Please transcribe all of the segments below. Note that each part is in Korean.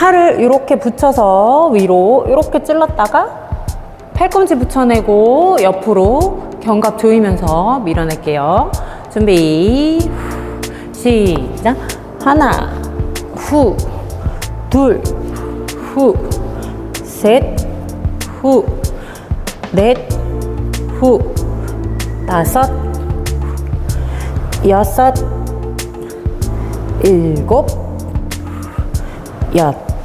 팔을 이렇게 붙여서 위로 이렇게 찔렀다가 팔꿈치 붙여내고 옆으로 견갑 조이면서 밀어낼게요. 준비. 시작. 하나, 후, 둘, 후, 셋, 후, 넷, 후, 다섯, 여섯, 일곱, 여덟,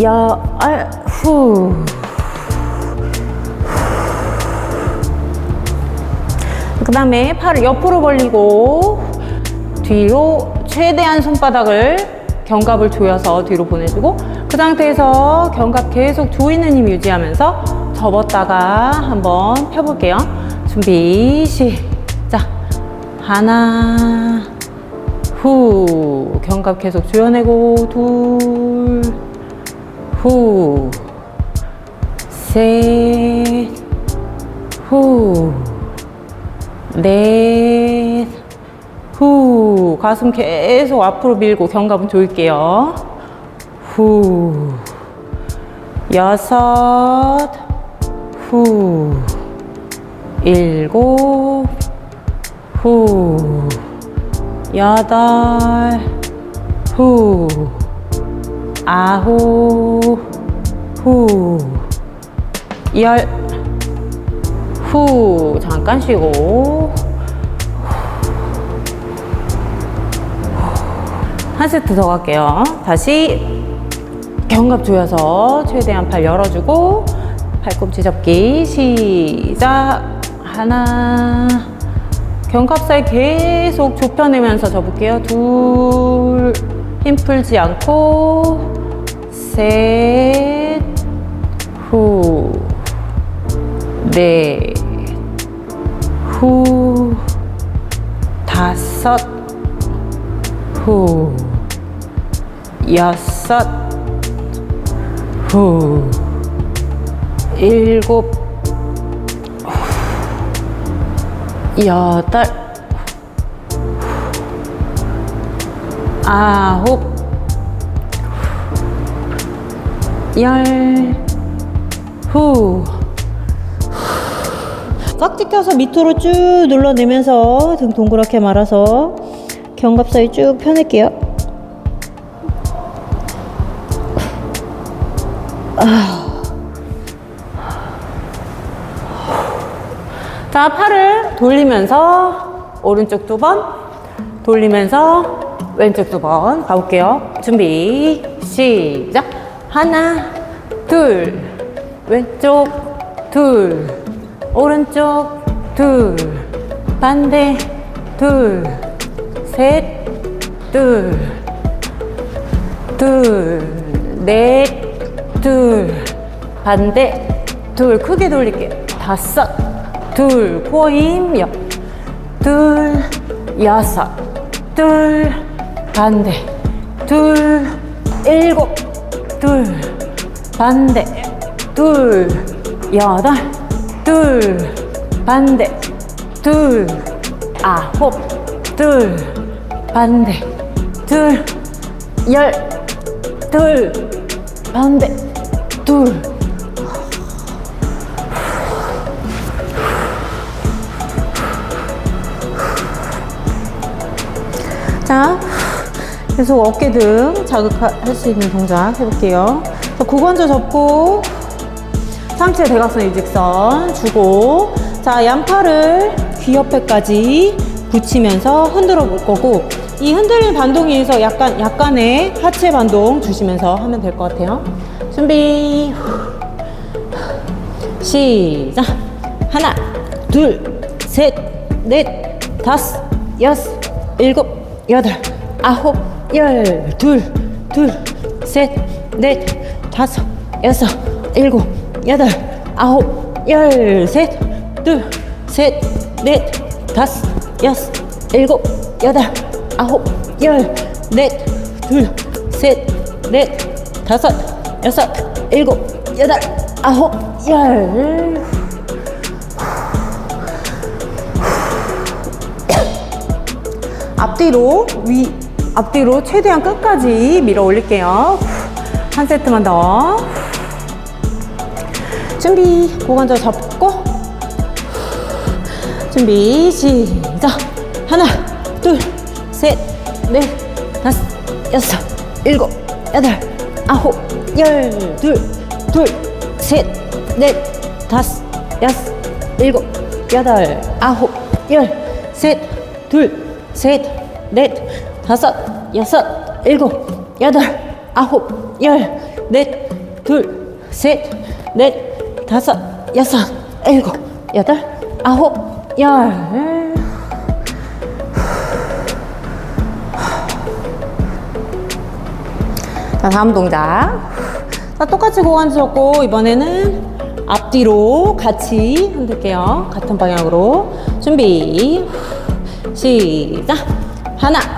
열, 후. 그 다음에 팔을 옆으로 벌리고 뒤로 최대한 손바닥을 견갑을 조여서 뒤로 보내주고 그 상태에서 견갑 계속 조이는 힘 유지하면서 접었다가 한번 펴볼게요. 준비 시작 하나 후 견갑 계속 조여내고 둘 후, 셋, 후, 넷, 후. 가슴 계속 앞으로 밀고 견갑은 조일게요. 후, 여섯, 후, 일곱, 후, 여덟, 후. 아홉, 후, 열, 후, 잠깐 쉬고, 한 세트 더 갈게요. 다시 견갑 조여서 최대한 팔 열어주고, 팔꿈치 접기 시작. 하나, 견갑 사이 계속 좁혀내면서 접을게요. 둘, 힘 풀지 않고, 셋, 후, 넷, 후, 다섯, 후, 여섯, 후, 일곱, 후, 여덟, 아홉, 열, 후. 깍지 껴서 밑으로 쭉 눌러내면서 등 동그랗게 말아서 견갑 사이 쭉 펴낼게요. 자, 팔을 돌리면서 오른쪽 두 번, 돌리면서 왼쪽 두 번 가볼게요. 준비, 시작. 하나, 둘, 왼쪽, 둘, 오른쪽, 둘, 반대, 둘, 셋, 둘, 둘, 넷, 둘, 반대, 둘, 크게 돌릴게요. 다섯, 둘, 코어 힘, 여, 둘, 여섯, 둘, 반대, 둘, 일곱, 둘, 반대, 둘, 여덟, 둘, 반대, 둘, 아홉, 둘, 반대, 둘, 열, 둘, 반대, 둘. 자, 계속 어깨 등 자극할 수 있는 동작 해볼게요. 자, 고관절 접고 상체 대각선 일직선 주고 자 양팔을 귀 옆에까지 붙이면서 흔들어 볼 거고 이 흔들리는 반동에 의해서 약간 약간의 하체 반동 주시면서 하면 될 것 같아요. 준비 시작 하나 둘셋넷 다섯 여섯 일곱 여덟 아홉 열 둘 둘 셋 넷 다섯 여섯 일곱 여덟, 아홉, 열, 셋, 둘, 셋, 넷, 다섯, 여섯, 일곱, 여덟, 아홉, 열, 넷, 둘, 셋, 넷, 다섯, 여섯, 일곱, 여덟, 아홉, 열. 앞뒤로 위 앞뒤로 최대한 끝까지 밀어 올릴게요. 한 세트만 더. 준비. 고관절 잡고. 준비. 시작. 하나, 둘, 셋, 넷, 다섯, 여섯, 일곱, 여덟, 아홉, 열, 둘, 둘, 셋, 넷, 다섯, 여섯, 일곱, 여덟, 아홉, 열, 셋, 둘, 셋, 넷, 다섯, 여섯, 일곱, 여덟, 아홉, 열, 넷, 둘, 셋, 넷, 다섯, 여섯, 일곱, 여덟, 아홉, 열. 자, 다음 동작. 자, 똑같이 고관 잡고 이번에는 앞뒤로 같이 흔들게요. 같은 방향으로. 준비. 시작. 하나,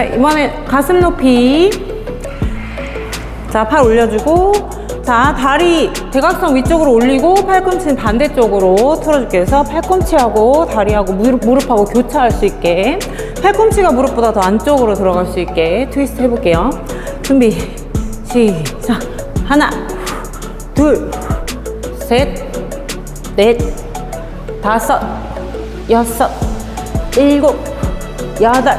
자, 이번에 가슴 높이. 자, 팔 올려주고. 자, 다리 대각선 위쪽으로 올리고 팔꿈치는 반대쪽으로 틀어줄게요. 그래서 팔꿈치하고 다리하고 무릎, 무릎하고 교차할 수 있게. 팔꿈치가 무릎보다 더 안쪽으로 들어갈 수 있게 트위스트 해볼게요. 준비. 시작. 하나, 둘, 셋, 넷, 다섯, 여섯, 일곱, 여덟,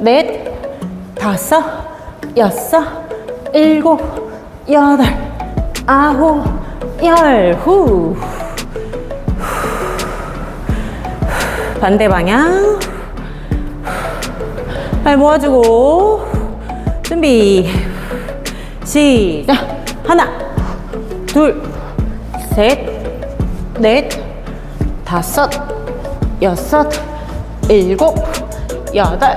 넷, 다섯, 여섯, 일곱, 여덟, 아홉, 열, 후. 반대 방향. 발 모아주고, 준비. 시작. 하나, 둘, 셋, 넷, 다섯, 여섯, 일곱, 여덟,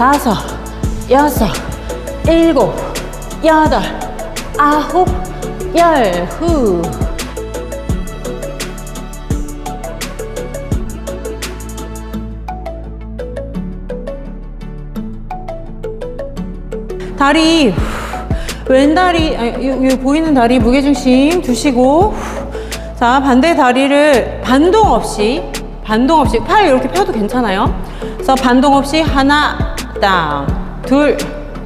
다섯, 여섯, 일곱, 여덟, 아홉, 열, 후. 다리 왼다리 아니, 요, 요 보이는 다리 무게중심 두시고 자 반대 다리를 반동 없이 반동 없이 팔 이렇게 펴도 괜찮아요. 그래서 반동 없이 하나 다운, 둘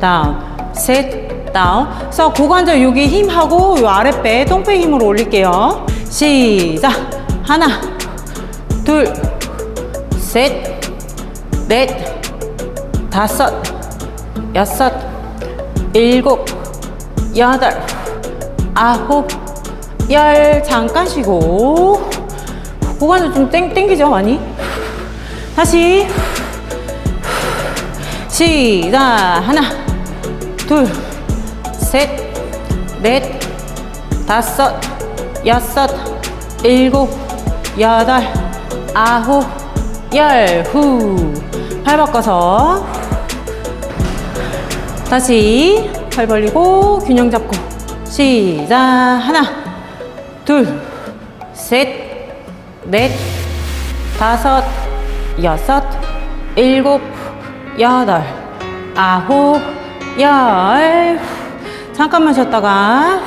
다운, 셋 다운. 그래서 고관절 여기 힘하고 요 아랫배 똥배 힘으로 올릴게요. 시작. 하나, 둘, 셋, 넷, 다섯, 여섯, 일곱, 여덟, 아홉, 열. 잠깐 쉬고. 고관절 좀 땡, 땡기죠, 많이? 다시. 시작. 하나, 둘, 셋, 넷, 다섯, 여섯, 일곱, 여덟, 아홉, 열. 후. 팔 바꿔서. 다시. 팔 벌리고 균형 잡고. 시작. 하나, 둘, 셋, 넷, 다섯, 여섯, 일곱, 여덟, 아홉, 열. 잠깐만 쉬었다가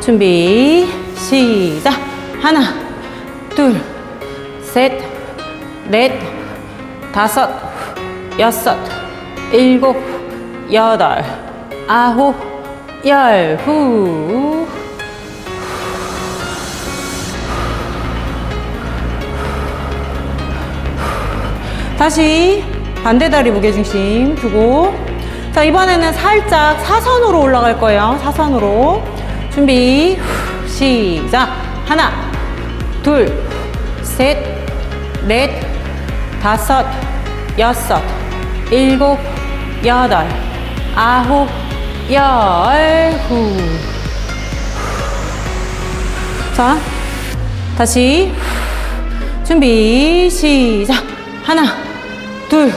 준비 시작. 하나, 둘, 셋, 넷, 다섯, 여섯, 일곱, 여덟, 아홉, 열. 후. 다시 반대 다리 무게중심 두고. 자 이번에는 살짝 사선으로 올라갈 거예요. 사선으로. 준비 시작. 하나 둘셋넷 다섯 여섯 일곱 여덟 아홉 열후 자 다시. 준비 시작. 하나 둘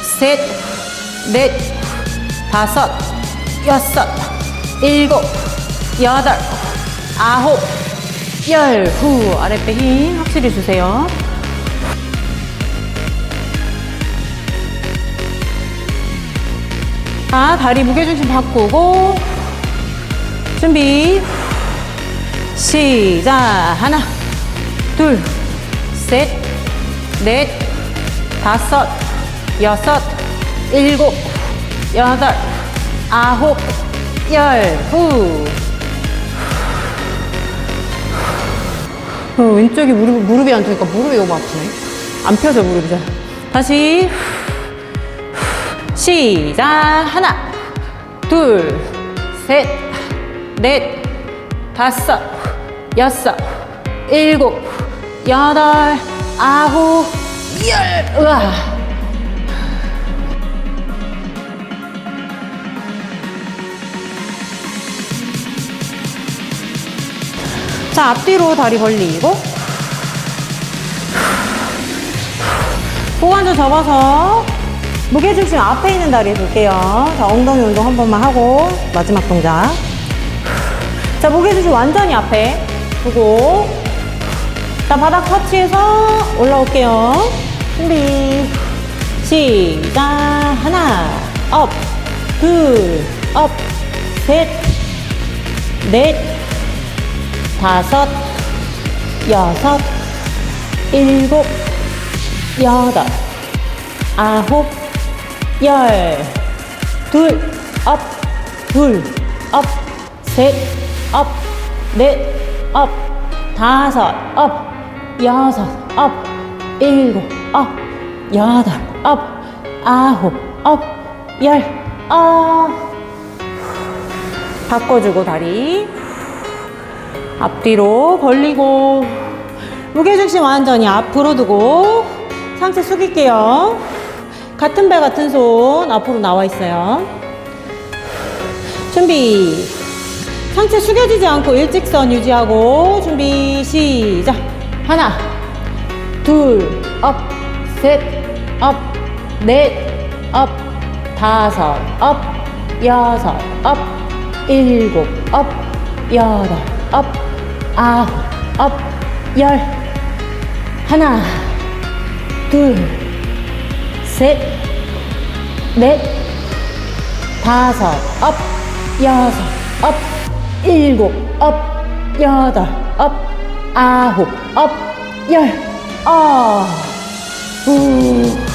셋 넷 다섯 여섯 일곱 여덟 아홉 열. 후 아랫배 힘 확실히 주세요. 자 다리 무게중심 바꾸고 준비. 시작. 하나 둘 셋, 넷, 다섯, 여섯, 일곱, 여덟, 아홉, 열, 후. 어, 왼쪽이 무릎, 무릎이 안 좋으니까 무릎이 너무 아프네. 안 펴져, 무릎이 잘. 다시. 시작. 하나, 둘, 셋, 넷, 다섯, 여섯, 일곱, 여덟, 아홉, 열. 우와. 자, 앞뒤로 다리 벌리고. 고관절 접어서 무게중심 앞에 있는 다리 해볼게요. 자, 엉덩이 운동 한 번만 하고 마지막 동작. 자, 무게중심 완전히 앞에 두고 자, 바닥 터치해서 올라올게요. 준비. 시작. 하나, 업, 둘, 업, 셋, 넷, 다섯, 여섯, 일곱, 여덟, 아홉, 열. 둘, 업, 둘, 업, 셋, 업, 넷, 업, 다섯, 업, 여섯, 업, 일곱, 업, 여덟, 업, 아홉, 업, 열, 업. 바꿔주고 다리. 앞뒤로 벌리고 무게중심 완전히 앞으로 두고 상체 숙일게요. 같은 발 같은 손 앞으로 나와 있어요. 준비. 상체 숙여지지 않고 일직선 유지하고 준비 시작. 하나, 둘, 업, 셋, 업, 넷, 업, 다섯, 업, 여섯, 업, 일곱, 업, 여덟, 업, 아홉, 업, 열. 하나, 둘, 셋, 넷, 다섯, 업, 여섯, 업, 일곱, 업, 여덟, 업, 아홉, 업, 열. 아. 후.